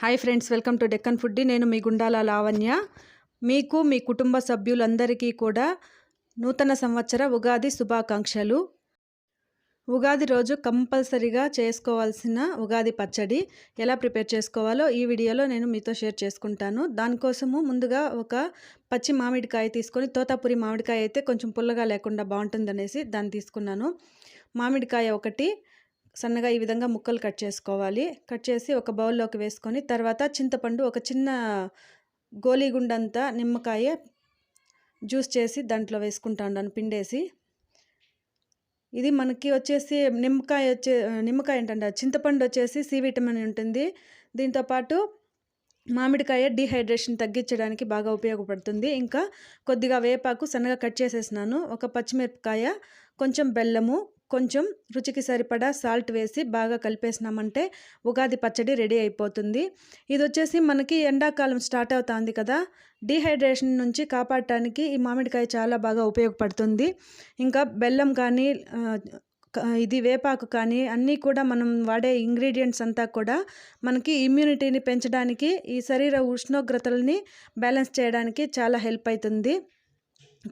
Hi friends welcome to Deccan foodie. నేను మీ గుండాల లావణ్య. మీకు మీ కుటుంబ సభ్యులందరికీ కూడా నూతన సంవత్సర ఉగాది శుభాకాంక్షలు. ఉగాది రోజు కంపల్సరిగా చేసుకోవాల్సిన ఉగాది పచ్చడి ఎలా ప్రిపేర్ చేసుకోవాలో ఈ వీడియోలో నేను మీతో షేర్ చేసుకుంటాను. దానికోసము ముందుగా ఒక పచ్చి మామిడికాయ తీసుకొని తోతాపురి మామిడికాయ అయితే కొంచెం పుల్లగా లేకుండా బాగుంటుందనేసి దాన్ని తీసుకున్నాను. మామిడికాయ ఒకటి సన్నగా ఈ విధంగా ముక్కలు కట్ చేసుకోవాలి. కట్ చేసి ఒక బౌల్లోకి వేసుకొని తర్వాత చింతపండు ఒక చిన్న గోలీగుండంతా నిమ్మకాయ జ్యూస్ చేసి దాంట్లో వేసుకుంటా ఉన్నాను పిండేసి. ఇది మనకి వచ్చేసి నిమ్మకాయ వచ్చే నిమ్మకాయ ఏంటంటే చింతపండు వచ్చేసి సి విటమిన్ ఉంటుంది. దీంతోపాటు మామిడికాయ డిహైడ్రేషన్ తగ్గించడానికి బాగా ఉపయోగపడుతుంది. ఇంకా కొద్దిగా వేపాకు సన్నగా కట్ చేసేసినాను. ఒక పచ్చిమిరపకాయ కొంచెం బెల్లము కొంచెం రుచికి సరిపడా సాల్ట్ వేసి బాగా కలిపేసినామంటే ఉగాది పచ్చడి రెడీ అయిపోతుంది. ఇది వచ్చేసి మనకి ఎండాకాలం స్టార్ట్ అవుతుంది కదా. డీహైడ్రేషన్ నుంచి కాపాడటానికి ఈ మామిడికాయ చాలా బాగా ఉపయోగపడుతుంది. ఇంకా బెల్లం కానీ ఇది వేపాకు కానీ అన్నీ కూడా మనం వాడే ఇంగ్రీడియంట్స్ అంతా కూడా మనకి ఇమ్యూనిటీని పెంచడానికి ఈ శరీర ఉష్ణోగ్రతలని బ్యాలెన్స్ చేయడానికి చాలా హెల్ప్ అవుతుంది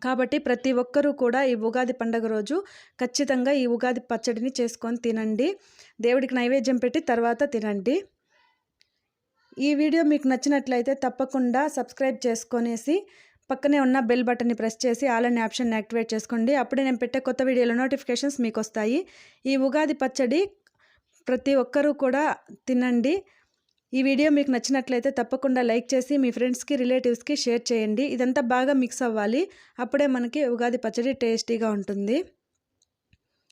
కాబట్టి ప్రతి ఒక్కరూ కూడా ఈ ఉగాది పండుగ రోజు ఖచ్చితంగా ఈ ఉగాది పచ్చడిని చేసుకొని తినండి. దేవుడికి నైవేద్యం పెట్టి తర్వాత తినండి. ఈ వీడియో మీకు నచ్చినట్లయితే తప్పకుండా సబ్స్క్రైబ్ చేసుకొనేసి పక్కనే ఉన్న బెల్ బటన్ని ప్రెస్ చేసి ఆల్ అండ్ ఆప్షన్ యాక్టివేట్ చేసుకోండి. అప్పుడే నేను పెట్టే కొత్త వీడియోల నోటిఫికేషన్స్ మీకు వస్తాయి. ఈ ఉగాది పచ్చడి ప్రతి ఒక్కరూ కూడా తినండి. ఈ వీడియో మీకు నచ్చినట్లయితే తప్పకుండా లైక్ చేసి మీ ఫ్రెండ్స్కి రిలేటివ్స్కి షేర్ చేయండి. ఇదంతా బాగా మిక్స్ అవ్వాలి. అప్పుడే మనకి ఉగాది పచ్చడి టేస్టీగా ఉంటుంది.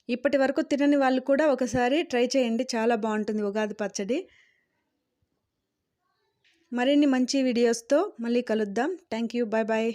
ఇప్పటి వరకు తినని వాళ్ళు కూడా ఒకసారి ట్రై చేయండి. చాలా బాగుంటుంది ఉగాది పచ్చడి. మరిన్ని మంచి వీడియోస్తో మళ్ళీ కలుద్దాం. Thank you. Bye bye.